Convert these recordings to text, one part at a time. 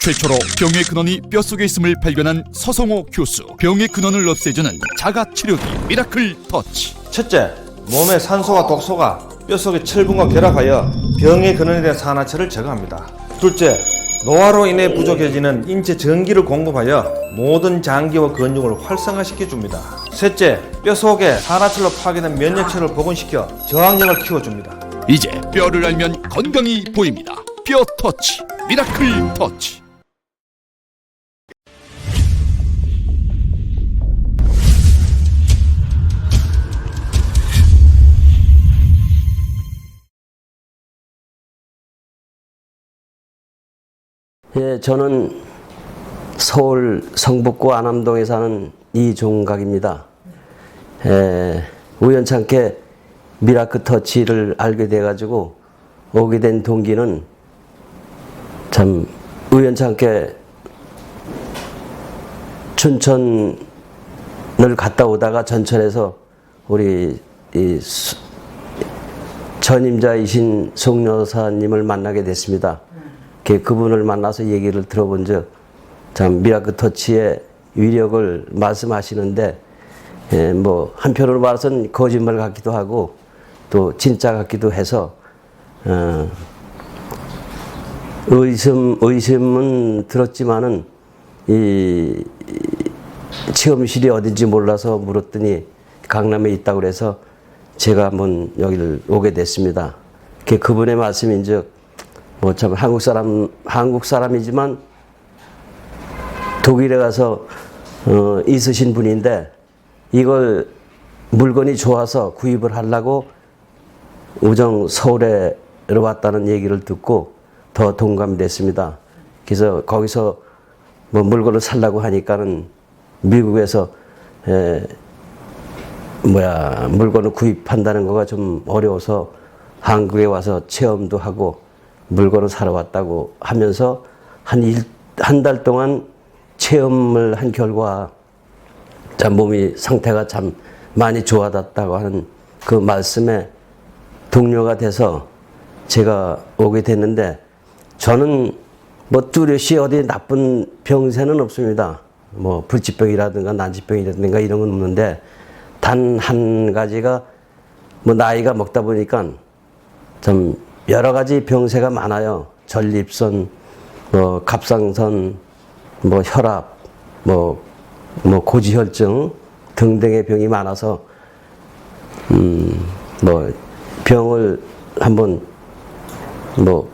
최초로 병의 근원이 뼛속에 있음을 발견한 서성호 교수 병의 근원을 없애주는 자가 치료기 미라클 터치 첫째, 몸의 산소와 독소가 뼛속의 철분과 결합하여 병의 근원에 대한 산화철을 제거합니다. 둘째, 노화로 인해 부족해지는 인체 전기를 공급하여 모든 장기와 근육을 활성화시켜 줍니다. 셋째, 뼛속에 산화철로 파괴된 면역체를 복원시켜 저항력을 키워줍니다. 이제 뼈를 알면 건강이 보입니다 뼈 터치 미라클 터치 예, 저는 서울 성북구 안암동에 사는 이종각입니다. 예, 우연찮게 미라크 터치를 알게 돼가지고 오게 된 동기는 참 우연찮게 춘천을 갔다 오다가 전천에서 우리 이 수- 전임자이신 송여사님을 만나게 됐습니다. 그- 그분을 만나서 얘기를 들어본 적 참 미라크 터치의 위력을 말씀하시는데 예, 뭐 한편으로 말해서는 거짓말 같기도 하고 또 진짜 같기도 해서 어, 의심 의심은 들었지만은 이 체험실이 어딘지 몰라서 물었더니 강남에 있다고 그래서 제가 한번 여기를 오게 됐습니다. 그 그분의 말씀인 즉 뭐 참 한국 사람 한국 사람이지만 독일에 가서 어, 있으신 분인데 이걸 물건이 좋아서 구입을 하려고 우정 서울에 왔다는 얘기를 듣고 더 동감됐습니다. 그래서 거기서 뭐 물건을 살라고 하니까는 미국에서 에, 뭐야 물건을 구입한다는 거가 좀 어려워서 한국에 와서 체험도 하고 물건을 사러 왔다고 하면서 한 한 달 동안 체험을 한 결과 참 몸이 상태가 참 많이 좋아졌다고 하는 그 말씀에 동료가 돼서 제가 오게 됐는데 저는 뭐 뚜렷이 어디 나쁜 병세는 없습니다. 뭐 불치병이라든가 난치병이라든가 이런 건 없는데 단 한 가지가 뭐 나이가 먹다 보니까 좀 여러 가지 병세가 많아요. 전립선, 뭐 갑상선, 뭐 혈압, 뭐, 뭐 고지혈증 등등의 병이 많아서 음, 뭐 병을 한번 뭐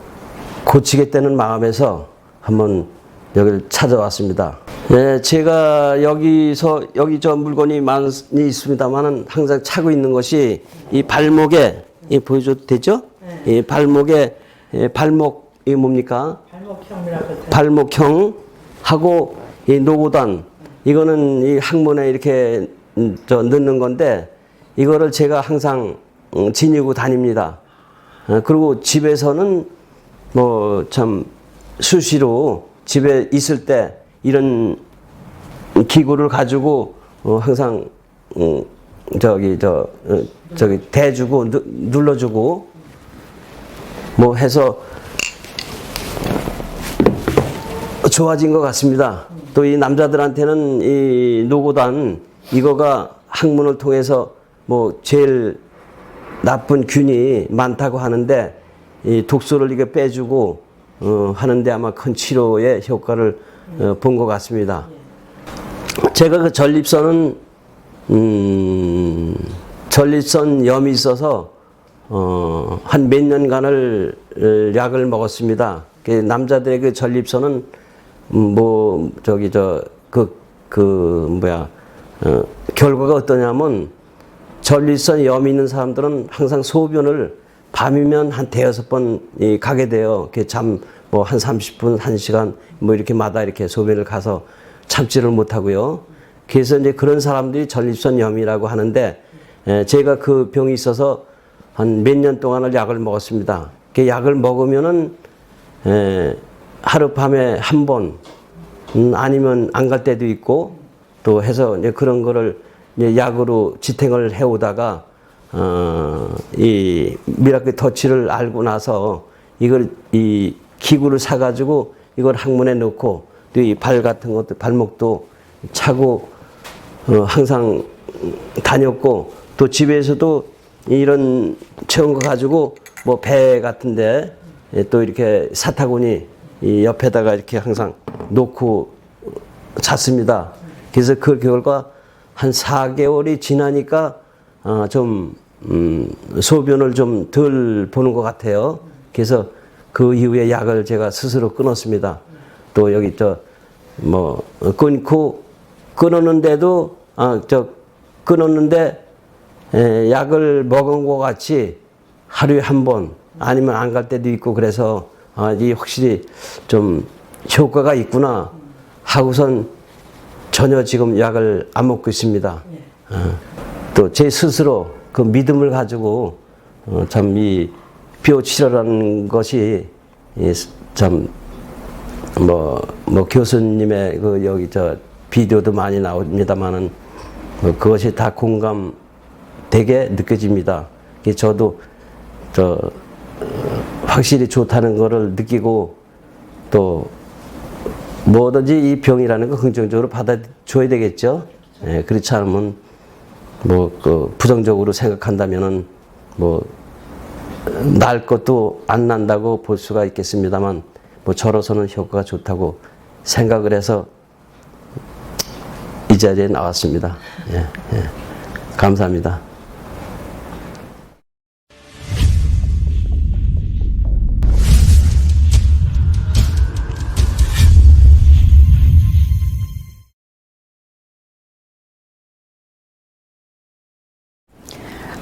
고치겠다는 마음에서 한번 여기를 찾아왔습니다. 예, 제가 여기서 여기 저 물건이 많이 있습니다만은 항상 차고 있는 것이 이 발목에 이 보여줘도 되죠? 이 발목에 예, 발목 이 뭡니까? 발목형이라고 발목형 하고 이 노고단 이거는 이 항문에 이렇게 음, 저 넣는 건데 이거를 제가 항상 음, 지니고 다닙니다. 어, 그리고 집에서는 뭐 참 수시로 집에 있을 때 이런 기구를 가지고 어, 항상 음, 저기 저 어, 저기 대주고 누- 눌러주고 뭐 해서 좋아진 것 같습니다. 또 이 남자들한테는 이 노고단 이거가 학문을 통해서 뭐 제일 나쁜 균이 많다고 하는데 이 독소를 이게 빼주고 어, 하는데 아마 큰 치료의 효과를 어, 본 것 같습니다. 제가 그 전립선은 음, 전립선 염이 있어서 어, 한 몇 년간을 어, 약을 먹었습니다. 그 남자들의 그 전립선은 음, 뭐 저기 저그그 뭐야 어, 결과가 어떠냐면 전립선 염이 있는 사람들은 항상 소변을 밤이면 한 대여섯 번 이, 가게 돼요. 잠 뭐 한 30분, 1시간 뭐 이렇게 마다 이렇게 소변을 가서 참지를 못하고요. 그래서 이제 그런 사람들이 전립선 염이라고 하는데 에, 제가 그 병이 있어서 한 몇 년 동안을 약을 먹었습니다. 그 약을 먹으면은 에, 하룻밤에 한 번, 음, 아니면 안 갈 때도 있고, 또 해서 이제 그런 거를 이제 약으로 지탱을 해오다가, 어, 이 미라클 터치를 알고 나서 이걸 이 기구를 사가지고 이걸 항문에 넣고 또 이 발 같은 것도 발목도 차고 어, 항상 다녔고 또 집에서도 이런 채운 거 가지고 뭐 배 같은데 예, 또 이렇게 사타구니 이 옆에다가 이렇게 항상 놓고 잤습니다. 그래서 그 결과 한 4개월이 지나니까 어, 좀 음, 소변을 좀 덜 보는 것 같아요. 그래서 그 이후에 약을 제가 스스로 끊었습니다. 또 여기 저 뭐 끊고 끊었는데도 아저 끊었는데 에, 약을 먹은 것 같이 하루에 한 번 아니면 안 갈 때도 있고 그래서 아, 이 확실히 좀 효과가 있구나 하고선 전혀 지금 약을 안 먹고 있습니다. 또제 스스로 그 믿음을 가지고 어, 참이 비오 치료라는 것이 참 뭐 뭐 교수님의 그 여기 저 비디오도 많이 나옵니다만은 어, 그것이 다 공감 되게 느껴집니다. 저도 저 어, 확실히 좋다는 거를 느끼고 또 뭐든지 이 병이라는 거 긍정적으로 받아줘야 되겠죠. 예, 그렇지 않으면 뭐 그 부정적으로 생각한다면은 뭐 날 것도 안 난다고 볼 수가 있겠습니다만 뭐 저로서는 효과가 좋다고 생각을 해서 이 자리에 나왔습니다. 예, 예. 감사합니다.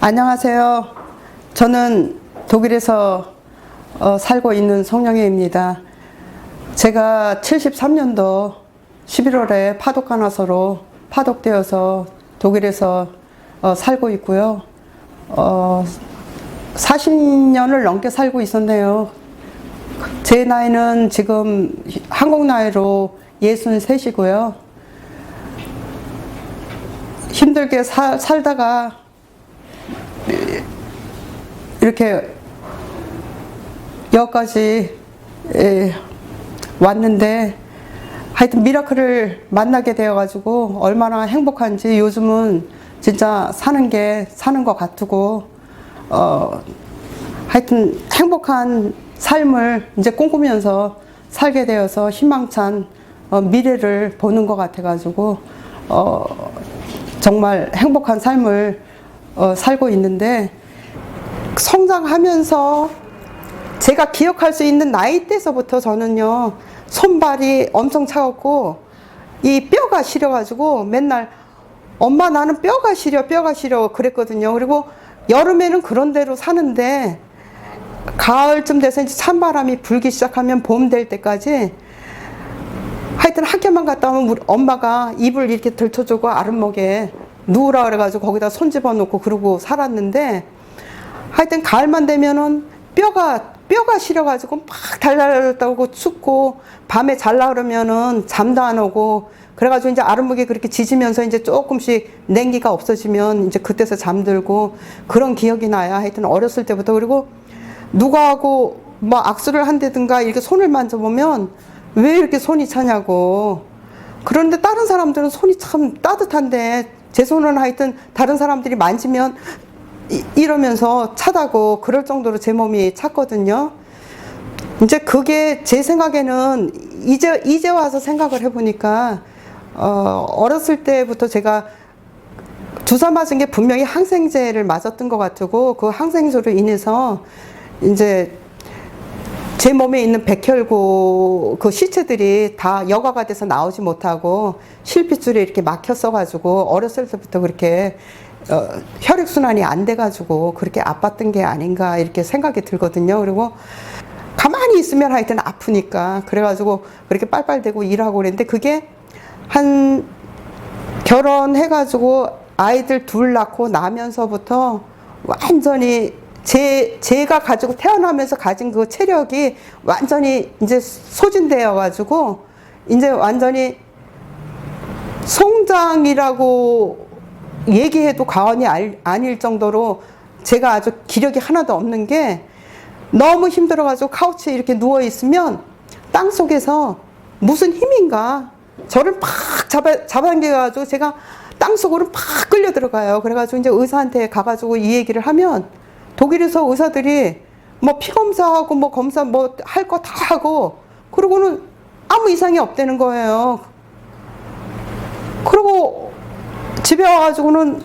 안녕하세요. 저는 독일에서 어, 살고 있는 송영애입니다. 제가 73년도 11월에 파독가 나서로 파독되어서 독일에서 어, 살고 있고요. 어, 40년을 넘게 살고 있었네요. 제 나이는 지금 한국 나이로 63이고요. 힘들게 사- 살다가 이렇게 여기까지 예, 왔는데 하여튼 미라클을 만나게 되어가지고 얼마나 행복한지 요즘은 진짜 사는 게 사는 것 같고 어 하여튼 행복한 삶을 이제 꿈꾸면서 살게 되어서 희망찬 어, 미래를 보는 것 같아가지고 어 정말 행복한 삶을 어, 살고 있는데 성장하면서 제가 기억할 수 있는 나이 때서부터 저는요 손발이 엄청 차갑고 이 뼈가 시려가지고 맨날 엄마 나는 뼈가 시려 뼈가 시려 그랬거든요. 그리고 여름에는 그런 대로 사는데 가을쯤 돼서 이제 찬바람이 불기 시작하면 봄 될 때까지 하여튼 학교만 갔다 오면 우리 엄마가 이불 이렇게 들쳐주고 아랫목에 누우라 그래가지고 거기다 손 집어넣고 그러고 살았는데 하여튼 가을만 되면은 뼈가 뼈가 시려가지고 막 달달달다고 춥고 밤에 잘라 그러면은 잠도 안 오고 그래가지고 이제 아랫목에 그렇게 짖으면서 이제 조금씩 냉기가 없어지면 이제 그때서 잠들고 그런 기억이 나요. 하여튼 어렸을 때부터 그리고 누구하고 뭐 악수를 한다든가 이렇게 손을 만져보면 왜 이렇게 손이 차냐고 그런데 다른 사람들은 손이 참 따뜻한데 제 손은 하여튼 다른 사람들이 만지면 이, 이러면서 차다고 그럴 정도로 제 몸이 찼거든요. 이제 그게 제 생각에는 이제 이제 와서 생각을 해보니까 어, 어렸을 때부터 제가 주사 맞은 게 분명히 항생제를 맞았던 것 같고 그 항생제로 인해서 이제 제 몸에 있는 백혈구 그 시체들이 다 여과가 돼서 나오지 못하고 실핏줄에 이렇게 막혔어가지고 어렸을 때부터 그렇게 어, 혈액순환이 안 돼가지고 그렇게 아팠던 게 아닌가 이렇게 생각이 들거든요. 그리고 가만히 있으면 하여튼 아프니까 그래가지고 그렇게 빨빨대고 일하고 그랬는데 그게 한 결혼해가지고 아이들 둘 낳고 나면서부터 완전히 제, 제가 가지고 태어나면서 가진 그 체력이 완전히 이제 소진되어 가지고 이제 완전히 송장이라고 얘기해도 과언이 알- 아닐 정도로 제가 아주 기력이 하나도 없는 게 너무 힘들어가지고 카우치에 이렇게 누워 있으면 땅 속에서 무슨 힘인가 저를 팍 잡아 잡아당겨가지고 제가 땅 속으로 팍 끌려 들어가요. 그래가지고 이제 의사한테 가가지고 이 얘기를 하면 독일에서 의사들이 뭐 피 검사하고 뭐 검사 뭐 할 거 다 하고 그러고는 아무 이상이 없다는 거예요. 그리고 집에 와가지고는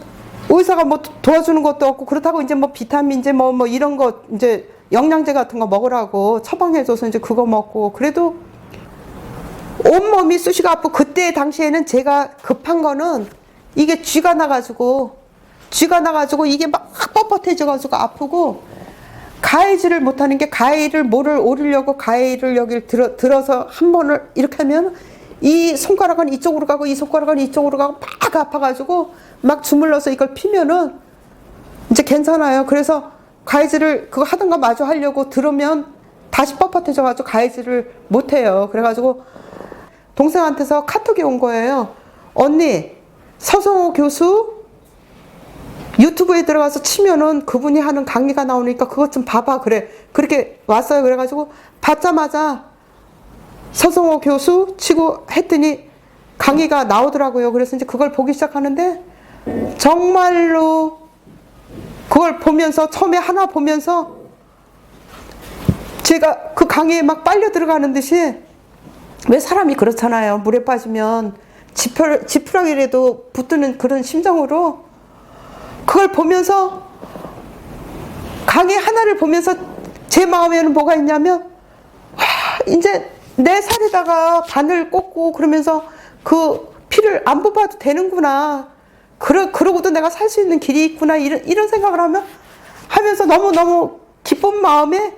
의사가 뭐 도- 도와주는 것도 없고 그렇다고 이제 뭐 비타민 이제 뭐뭐 이런 거 이제 영양제 같은 거 먹으라고 처방해줘서 이제 그거 먹고 그래도 온몸이 쑤시가 아프고 그때 당시에는 제가 급한 거는 이게 쥐가 나가지고 쥐가 나가지고 이게 막 뻣뻣해져가지고 아프고 가해질을 못하는 게 가해를 뭐를 오르려고 가해를 여기를 들어, 들어서 한 번을 이렇게 하면 이 손가락은 이쪽으로 가고 이 손가락은 이쪽으로 가고 막 아파가지고 막 주물러서 이걸 피면은 이제 괜찮아요. 그래서 가해질을 그거 하던가 마저 하려고 들으면 다시 뻣뻣해져가지고 가해질을 못해요. 그래가지고 동생한테서 카톡이 온 거예요. 언니 서성호 교수 유튜브에 들어가서 치면은 그분이 하는 강의가 나오니까 그것 좀 봐봐 그래. 그렇게 왔어요. 그래가지고 받자마자 서성호 교수 치고 했더니 강의가 나오더라고요. 그래서 이제 그걸 보기 시작하는데 정말로 그걸 보면서 처음에 하나 보면서 제가 그 강의에 막 빨려 들어가는 듯이 왜 사람이 그렇잖아요. 물에 빠지면 지푸, 지푸라기라도 붙드는 그런 심정으로 그걸 보면서 강의 하나를 보면서 제 마음에는 뭐가 있냐면 와, 이제 내 살에다가 바늘 꽂고 그러면서 그 피를 안 뽑아도 되는구나. 그러, 그러고도 내가 살 수 있는 길이 있구나. 이런, 이런 생각을 하면 하면서 너무너무 기쁜 마음에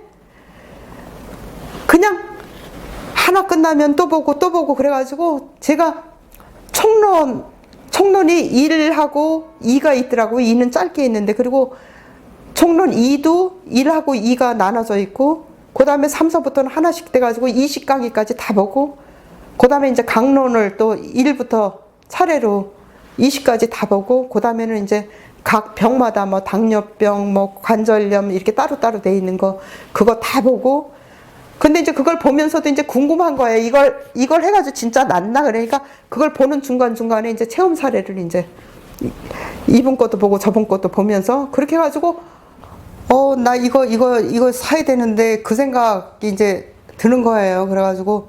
그냥 하나 끝나면 또 보고 또 보고 그래가지고 제가 총론 총론이 1하고 2가 있더라고. 2는 짧게 있는데 그리고 총론 2도 1하고 2가 나눠져 있고 그 다음에 3서부터는 하나씩 돼가지고 20 강의까지 다 보고 그 다음에 이제 강론을 또 1부터 차례로 20까지 다 보고 그 다음에는 이제 각 병마다 뭐 당뇨병, 뭐 관절염 이렇게 따로따로 돼 있는 거 그거 다 보고 근데 이제 그걸 보면서도 이제 궁금한 거예요. 이걸 이걸 해가지고 진짜 낫나 그러니까 그걸 보는 중간 중간에 이제 체험 사례를 이제 이- 이분 것도 보고 저분 것도 보면서 그렇게 해가지고 어 나 이거 이거 이거 사야 되는데 그 생각이 이제 드는 거예요. 그래가지고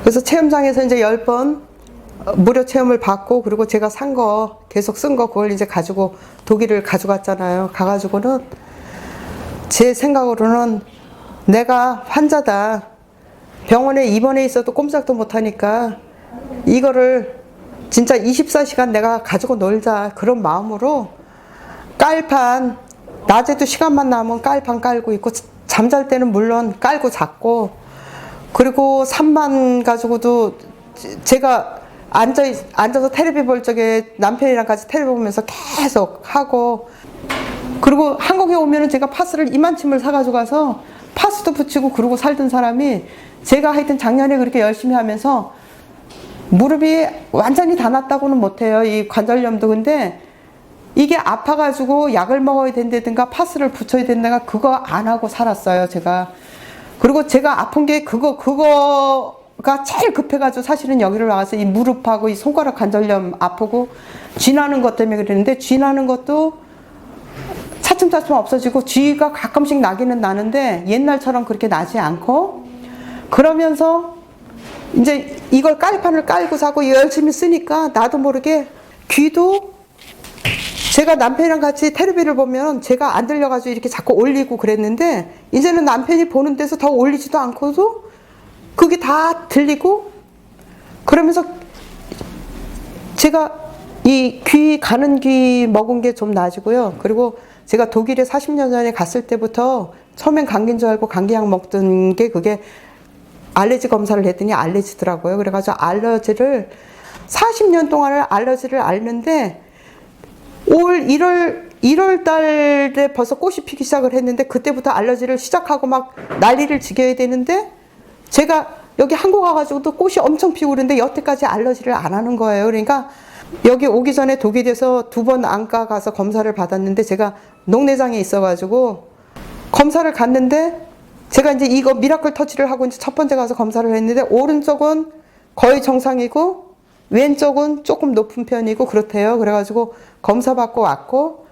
그래서 체험장에서 이제 열 번 무료 체험을 받고 그리고 제가 산 거 계속 쓴 거 그걸 이제 가지고 독일을 가져갔잖아요. 가가지고는 제 생각으로는 내가 환자다. 병원에 입원해 있어도 꼼짝도 못하니까 이거를 진짜 24시간 내가 가지고 놀자. 그런 마음으로 깔판, 낮에도 시간만 나면 깔판 깔고 있고, 잠잘 때는 물론 깔고 잤고, 그리고 산만 가지고도 제- 제가 앉아, 있- 앉아서 테레비 볼 적에 남편이랑 같이 테레비 보면서 계속 하고, 그리고 한국에 오면은 제가 파스를 이만침을 사가지고 가서 파스도 붙이고 그러고 살던 사람이 제가 하여튼 작년에 그렇게 열심히 하면서 무릎이 완전히 다 났다고는 못해요. 이 관절염도 근데 이게 아파가지고 약을 먹어야 된다든가 파스를 붙여야 된다든가 그거 안 하고 살았어요. 제가. 그리고 제가 아픈 게 그거, 그거가 제일 급해가지고 사실은 여기를 나와서 이 무릎하고 이 손가락 관절염 아프고 쥐 나는 것 때문에 그랬는데 쥐 나는 것도 차츰차츰 없어지고 쥐가 가끔씩 나기는 나는데 옛날처럼 그렇게 나지 않고 그러면서 이제 이걸 깔판을 깔고 자고 열심히 쓰니까 나도 모르게 귀도 제가 남편이랑 같이 텔레비를 보면 제가 안 들려가지고 이렇게 자꾸 올리고 그랬는데 이제는 남편이 보는 데서 더 올리지도 않고도 그게 다 들리고 그러면서 제가 이 귀 가는 귀 먹은 게 좀 나아지고요. 그리고 제가 독일에 40년 전에 갔을 때부터 처음엔 감기인 줄 알고 감기약 먹던 게 그게 알레르기 검사를 했더니 알레르기더라고요. 그래가지고 알러지를 40년 동안을 알러지를 앓는데 올 1월 1월 달에 벌써 꽃이 피기 시작을 했는데 그때부터 알러지를 시작하고 막 난리를 지겨야 되는데 제가 여기 한국 와가지고도 꽃이 엄청 피고 그러는데 여태까지 알러지를 안 하는 거예요. 그러니까 여기 오기 전에 독일에서 두 번 안과 가서 검사를 받았는데 제가 녹내장에 있어가지고 검사를 갔는데 제가 이제 이거 미라클 터치를 하고 이제 첫 번째 가서 검사를 했는데 오른쪽은 거의 정상이고 왼쪽은 조금 높은 편이고 그렇대요. 그래가지고 검사 받고 왔고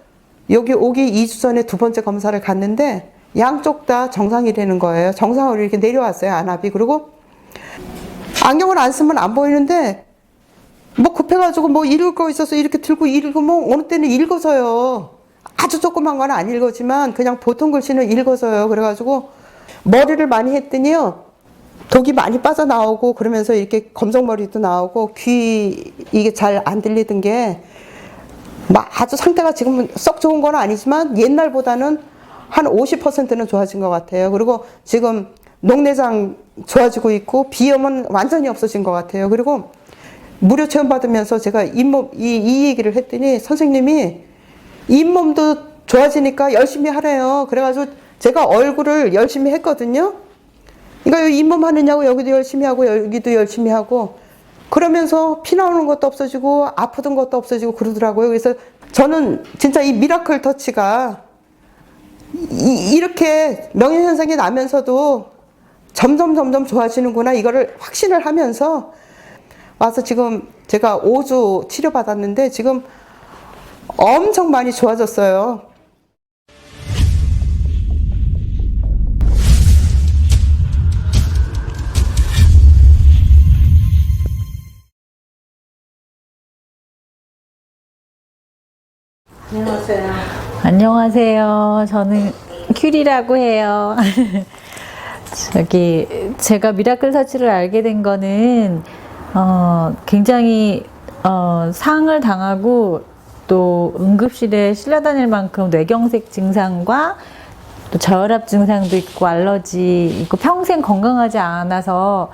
여기 오기 2주 전에 두 번째 검사를 갔는데 양쪽 다 정상이 되는 거예요. 정상으로 이렇게 내려왔어요. 안압이. 그리고 안경을 안 쓰면 안 보이는데 뭐 급해가지고 뭐 읽을 거 있어서 이렇게 들고 읽으면 어느 때는 읽어서요. 아주 조그만 건 안 읽었지만 그냥 보통 글씨는 읽어서요. 그래가지고 머리를 많이 했더니요. 독이 많이 빠져나오고 그러면서 이렇게 검정머리도 나오고 귀 이게 잘 안 들리던 게막 아주 상태가 지금은 썩 좋은 건 아니지만 옛날보다는 한 50%는 좋아진 것 같아요. 그리고 지금 녹내장 좋아지고 있고 비염은 완전히 없어진 것 같아요. 그리고 무료 체험 받으면서 제가 이, 이 얘기를 했더니 선생님이 잇몸도 좋아지니까 열심히 하래요. 그래가지고 제가 얼굴을 열심히 했거든요. 이거 잇몸 하느냐고 여기도 열심히 하고 여기도 열심히 하고 그러면서 피 나오는 것도 없어지고 아프던 것도 없어지고 그러더라고요. 그래서 저는 진짜 이 미라클 터치가 이, 이렇게 명예현상이 나면서도 점점 점점 좋아지는구나 이거를 확신을 하면서 와서 지금 제가 5주 치료받았는데 지금 엄청 많이 좋아졌어요. 안녕하세요. 저는 큐리라고 해요. 저기 제가 미라클 서치를 알게 된 거는 어, 굉장히 어, 상을 당하고 또 응급실에 실려 다닐 만큼 뇌경색 증상과 또 저혈압 증상도 있고 알러지 있고 평생 건강하지 않아서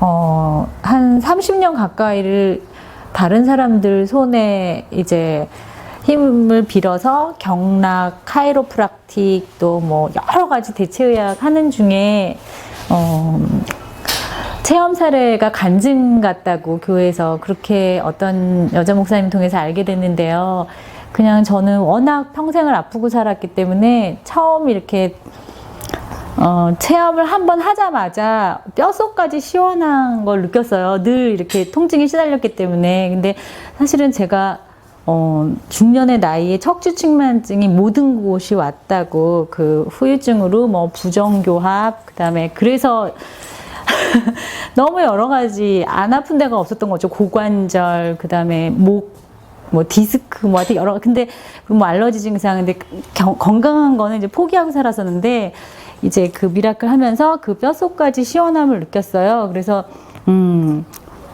어, 한 30년 가까이를 다른 사람들 손에 이제 힘을 빌어서 경락, 카이로프락틱 또 뭐 여러 가지 대체의학 하는 중에 어, 체험 사례가 간증 같다고 교회에서 그렇게 어떤 여자 목사님 통해서 알게 됐는데요. 그냥 저는 워낙 평생을 아프고 살았기 때문에 처음 이렇게 어, 체험을 한번 하자마자 뼛속까지 시원한 걸 느꼈어요. 늘 이렇게 통증이 시달렸기 때문에. 근데 사실은 제가 어, 중년의 나이에 척추측만증이 모든 곳이 왔다고 그 후유증으로 뭐 부정교합 그 다음에 그래서 너무 여러 가지 안 아픈 데가 없었던 거죠. 고관절 그 다음에 목 뭐 디스크 뭐 하여튼 여러 근데 뭐 알러지 증상 근데 경- 건강한 거는 이제 포기하고 살았었는데 이제 그 미라클 하면서 그 뼛속까지 시원함을 느꼈어요. 그래서 음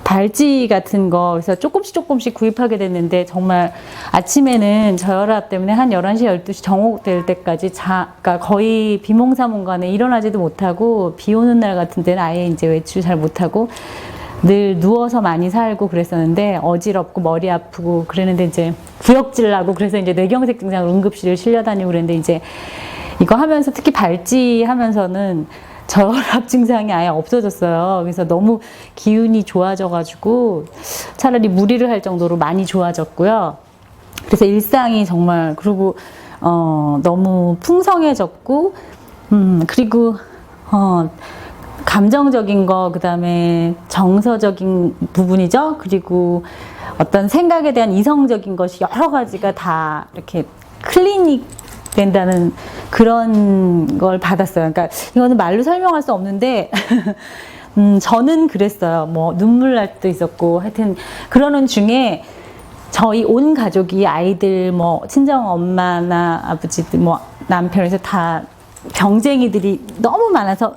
발찌 같은 거. 그래서 조금씩 조금씩 구입하게 됐는데 정말 아침에는 저혈압 때문에 한 11시 12시 정오될 때까지 자 그러니까 거의 비몽사몽간에 일어나지도 못하고 비 오는 날 같은 때는 아예 이제 외출 잘 못하고 늘 누워서 많이 살고 그랬었는데 어지럽고 머리 아프고 그랬는데 이제 구역질 나고 그래서 이제 뇌경색 증상으로 응급실을 실려 다니고 그랬는데 이제 이거 하면서 특히 발찌 하면서는 저혈압 증상이 아예 없어졌어요. 그래서 너무 기운이 좋아져가지고 차라리 무리를 할 정도로 많이 좋아졌고요. 그래서 일상이 정말 그리고 어 너무 풍성해졌고 음 그리고 어 감정적인 거 그 다음에 정서적인 부분이죠. 그리고 어떤 생각에 대한 이성적인 것이 여러 가지가 다 이렇게 클리닉 된다는 그런 걸 받았어요. 그러니까 이거는 말로 설명할 수 없는데 음, 저는 그랬어요. 뭐 눈물 날 때도 있었고 하여튼 그러는 중에 저희 온 가족이 아이들 뭐 친정 엄마나 아버지들 뭐 남편에서 다 병쟁이들이 너무 많아서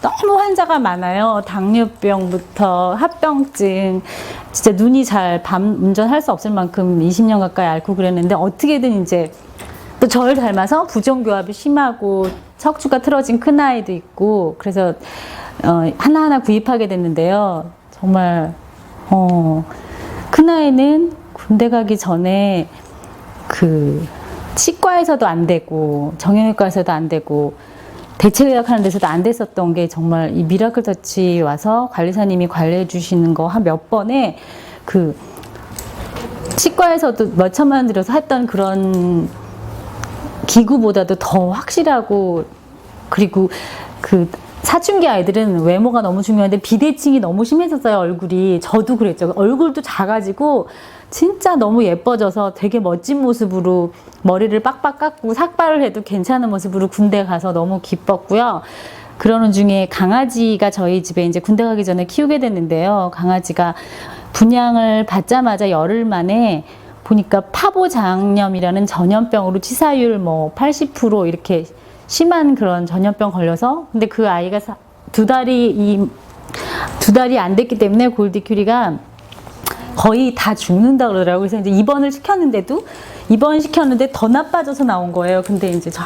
너무 환자가 많아요. 당뇨병부터 합병증, 진짜 눈이 잘 밤 운전할 수 없을 만큼 20년 가까이 앓고 그랬는데 어떻게든 이제 또 저를 닮아서 부정교합이 심하고 척추가 틀어진 큰 아이도 있고 그래서 어, 하나하나 구입하게 됐는데요. 정말 어, 큰 아이는 군대 가기 전에 그 치과에서도 안 되고 정형외과에서도 안 되고 대체 의학 하는 데서도 안 됐었던 게 정말 이 미라클 터치 와서 관리사님이 관리해 주시는 거 한 몇 번에 그 치과에서도 몇 천만 원 들여서 했던 그런 기구보다도 더 확실하고 그리고 그그 사춘기 아이들은 외모가 너무 중요한데 비대칭이 너무 심했었어요 얼굴이. 저도 그랬죠. 얼굴도 작아지고 진짜 너무 예뻐져서 되게 멋진 모습으로 머리를 빡빡 깎고 삭발을 해도 괜찮은 모습으로 군대 가서 너무 기뻤고요. 그러는 중에 강아지가 저희 집에 이제 군대 가기 전에 키우게 됐는데요. 강아지가 분양을 받자마자 열흘 만에 보니까 파보장염이라는 전염병으로 치사율 뭐 80% 이렇게 심한 그런 전염병 걸려서 근데 그 아이가 사- 두 달이 이 두 달이 안 됐기 때문에 골디큐리가 거의 다 죽는다 그러더라고요. 그래서 이제 입원을 시켰는데도 입원 시켰는데 더 나빠져서 나온 거예요. 근데 이제 저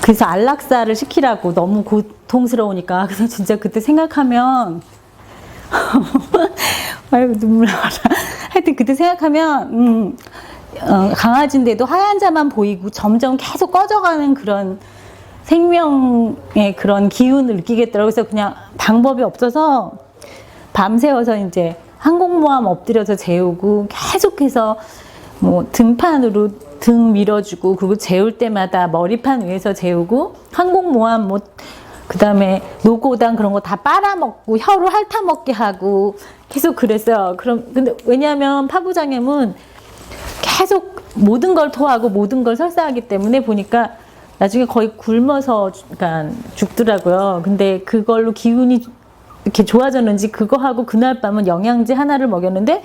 그래서 안락사를 시키라고 너무 고통스러우니까 그래서 진짜 그때 생각하면 아유 눈물 나라. 하여튼 그때 생각하면 음, 어, 강아지인데도 하얀 자만 보이고 점점 계속 꺼져가는 그런 생명의 그런 기운을 느끼겠더라고요. 그래서 그냥 방법이 없어서 밤새워서 이제 항공모함 엎드려서 재우고 계속해서 뭐 등판으로 등 밀어주고 그리고 재울 때마다 머리판 위에서 재우고 항공모함 뭐 그 다음에 노고당 그런 거 다 빨아먹고 혀로 핥아먹게 하고 계속 그랬어요. 그럼 근데 왜냐하면 파부장염은 계속 모든 걸 토하고 모든 걸 설사하기 때문에 보니까 나중에 거의 굶어서 죽- 그러니까 죽더라고요. 근데 그걸로 기운이 이렇게 좋아졌는지 그거 하고 그날 밤은 영양제 하나를 먹였는데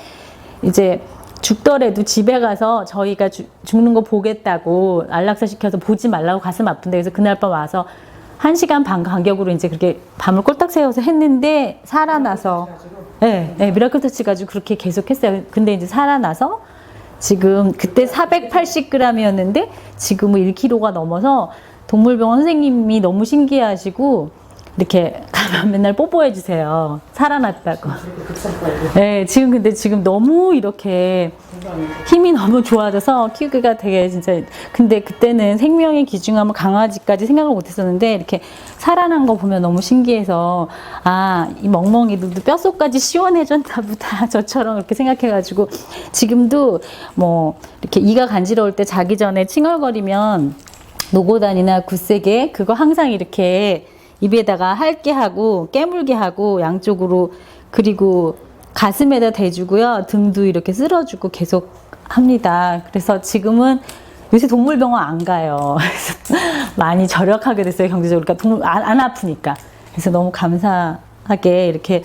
이제 죽더라도 집에 가서 저희가 죽- 죽는 거 보겠다고 안락사 시켜서 보지 말라고 가슴 아픈데 그래서 그날 밤 와서 한 시간 반 간격으로 이제 그렇게 밤을 꼴딱 새워서 했는데 살아나서 예, 예, 미라클 터치 가지고 그렇게 계속 했어요. 근데 이제 살아나서 지금 그때 480g이었는데 지금은 1kg가 넘어서 동물병원 선생님이 너무 신기해하시고 이렇게 가면 맨날 뽀뽀해 주세요. 살아났다고. 네, 지금 근데 지금 너무 이렇게 힘이 너무 좋아져서 키우기가 되게 진짜 근데 그때는 생명의 기중하면 강아지까지 생각을 못 했었는데 이렇게 살아난 거 보면 너무 신기해서 아, 이 멍멍이들도 뼛속까지 시원해졌나 보다. 저처럼 그렇게 생각해 가지고 지금도 뭐 이렇게 이가 간지러울 때 자기 전에 칭얼거리면 노고단이나 굳세게 그거 항상 이렇게 입에다가 핥게 하고 깨물게 하고 양쪽으로 그리고 가슴에다 대주고요 등도 이렇게 쓸어주고 계속 합니다. 그래서 지금은 요새 동물병원 안 가요. 많이 절약하게 됐어요 경제적으로. 그러니까 동물 안, 안 아프니까. 그래서 너무 감사하게 이렇게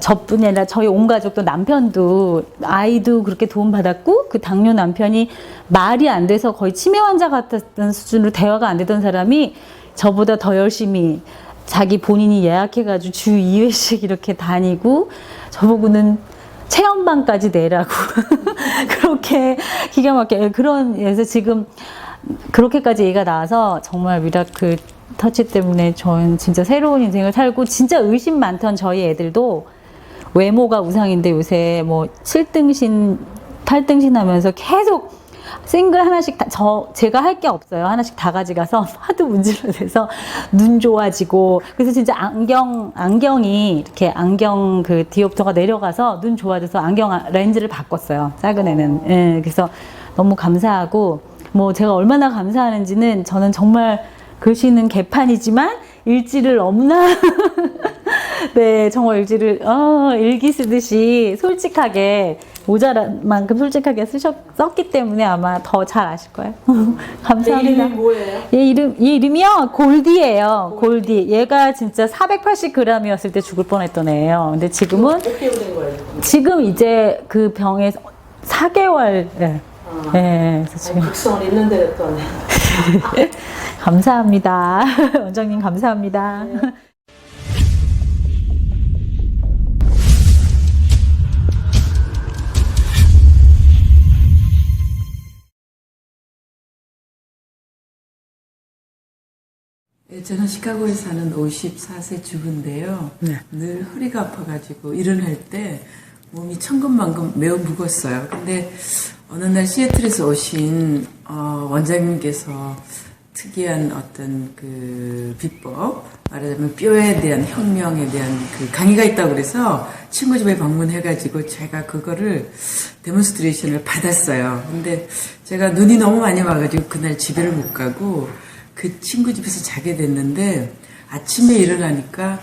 저뿐이 아니라 저희 온 가족도 남편도 아이도 그렇게 도움 받았고 그 당뇨 남편이 말이 안 돼서 거의 치매 환자 같았던 수준으로 대화가 안 되던 사람이 저보다 더 열심히 자기 본인이 예약해가지고 주 2회씩 이렇게 다니고 저보고는 체험반까지 내라고 그렇게 기가 막히게 그런 그래서 지금 그렇게까지 얘가 나와서 정말 미라클 터치 때문에 저는 진짜 새로운 인생을 살고 진짜 의심 많던 저희 애들도 외모가 우상인데 요새 뭐 7등신, 8등신 하면서 계속 싱글 하나씩 다, 저 제가 할 게 없어요. 하나씩 다 가져가서 하도 문질러 대서 눈 좋아지고 그래서 진짜 안경 안경이 이렇게 안경 그 디옵터가 내려가서 눈 좋아져서 안경 아- 렌즈를 바꿨어요. 작은 애는. 예, 그래서 너무 감사하고 뭐 제가 얼마나 감사하는지는 저는 정말 글씨는 개판이지만 일지를 너무나 네, 정말 일지를 어, 일기 쓰듯이 솔직하게 모자란 만큼 솔직하게 쓰셨 썼기 때문에 아마 더 잘 아실 거예요. 감사합니다. 이름이 뭐예요? 얘 이름 얘 이름이요 골디예요. 골디. 얘가 진짜 480g이었을 때 죽을 뻔했던 애예요. 근데 지금은 몇 개월 된 거예요? 지금 이제 그 병에 4개월. 예. 예, 그래서 지금 극성을 있는 떠네. 감사합니다. 원장님 감사합니다. 예, 저는 시카고에 사는 54세 주부인데요. 늘 허리가 아파가지고 일어날 때 몸이 천근만근 매우 무겁어요. 근데 어느 날 시애틀에서 오신 어, 원장님께서 특이한 어떤 그 비법, 말하자면 뼈에 대한 혁명에 대한 그 강의가 있다고 그래서 친구 집에 방문해가지고 제가 그거를 데몬스트레이션을 받았어요. 근데 제가 눈이 너무 많이 와가지고 그날 집에를 못 가고 그 친구 집에서 자게 됐는데 아침에 일어나니까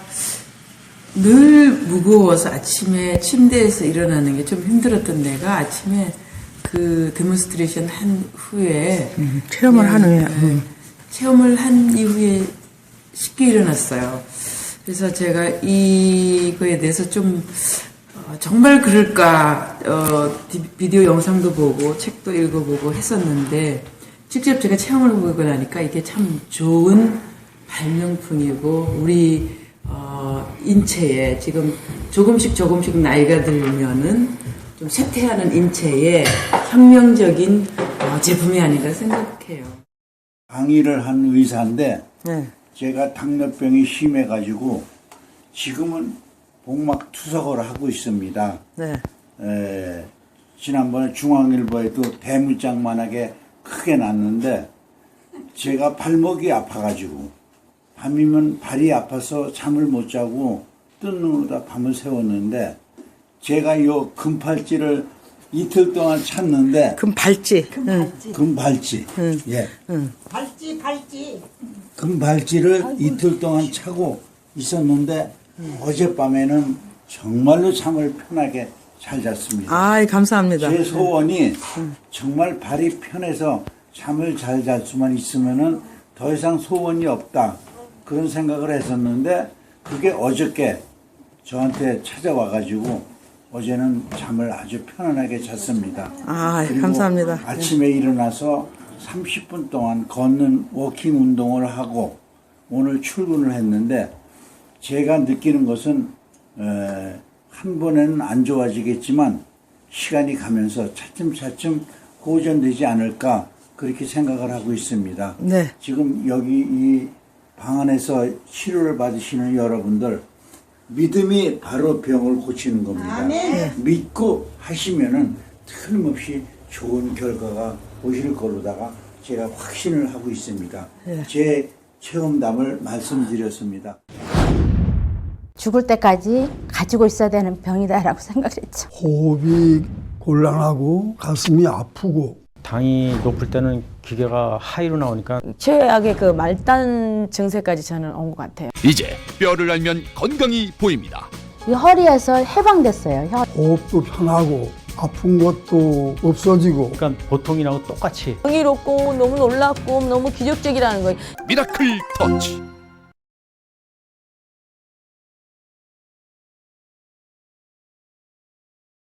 늘 무거워서 아침에 침대에서 일어나는 게 좀 힘들었던 내가 아침에 그 데몬스트레이션 한 후에 체험을 한 후에, 네, 체험을 한 이후에 쉽게 일어났어요. 그래서 제가 이거에 대해서 좀 어, 정말 그럴까 어, 디- 비디오 영상도 보고 책도 읽어보고 했었는데 직접 제가 체험을 해보고 나니까 이게 참 좋은 발명품이고 우리 어, 인체에 지금 조금씩 조금씩 나이가 들면은 좀 쇠퇴하는 인체에 혁명적인 어, 제품이 아닌가 생각해요. 강의를 한 의사인데 네. 제가 당뇨병이 심해가지고 지금은 복막 투석을 하고 있습니다. 네. 에, 지난번에 중앙일보에도 대문짝만하게 크게 났는데 제가 발목이 아파가지고 밤이면 발이 아파서 잠을 못 자고 뜬 눈으로 다 밤을 새웠는데 제가 요 금팔찌를 이틀 동안 찾는데 금 발찌. 응. 금발찌. 예. 금발찌를 이틀 동안 차고 있었는데 어젯밤에는 정말로 잠을 편하게 잘 잤습니다. 아이, 감사합니다. 제 소원이 정말 발이 편해서 잠을 잘 잘 수만 있으면은 더 이상 소원이 없다 그런 생각을 했었는데 그게 어저께 저한테 찾아와가지고 어제는 잠을 아주 편안하게 잤습니다. 아, 감사합니다. 아침에 일어나서 30분 동안 걷는 워킹 운동을 하고 오늘 출근을 했는데 제가 느끼는 것은 에, 한 번에는 안 좋아지겠지만 시간이 가면서 차츰차츰 호전되지 않을까 그렇게 생각을 하고 있습니다. 네. 지금 여기 이 방 안에서 치료를 받으시는 여러분들 믿음이 바로 병을 고치는 겁니다. 믿고 하시면은 틀림없이 좋은 결과가 오실 거로다가 제가 확신을 하고 있습니다. 제 체험담을 말씀드렸습니다. 죽을 때까지 가지고 있어야 되는 병이다라고 생각했죠. 호흡이 곤란하고 가슴이 아프고 당이 높을 때는 기계가 하이로 나오니까 최악의 그 말단 증세까지 저는 온 것 같아요. 이제 뼈를 알면 건강이 보입니다. 이 허리에서 해방됐어요. 혀- 호흡도 편하고 아픈 것도 없어지고 그러니까 보통이라고 똑같이 경이롭고 너무 놀랍고 너무 기적적이라는 거예요. 미라클 터치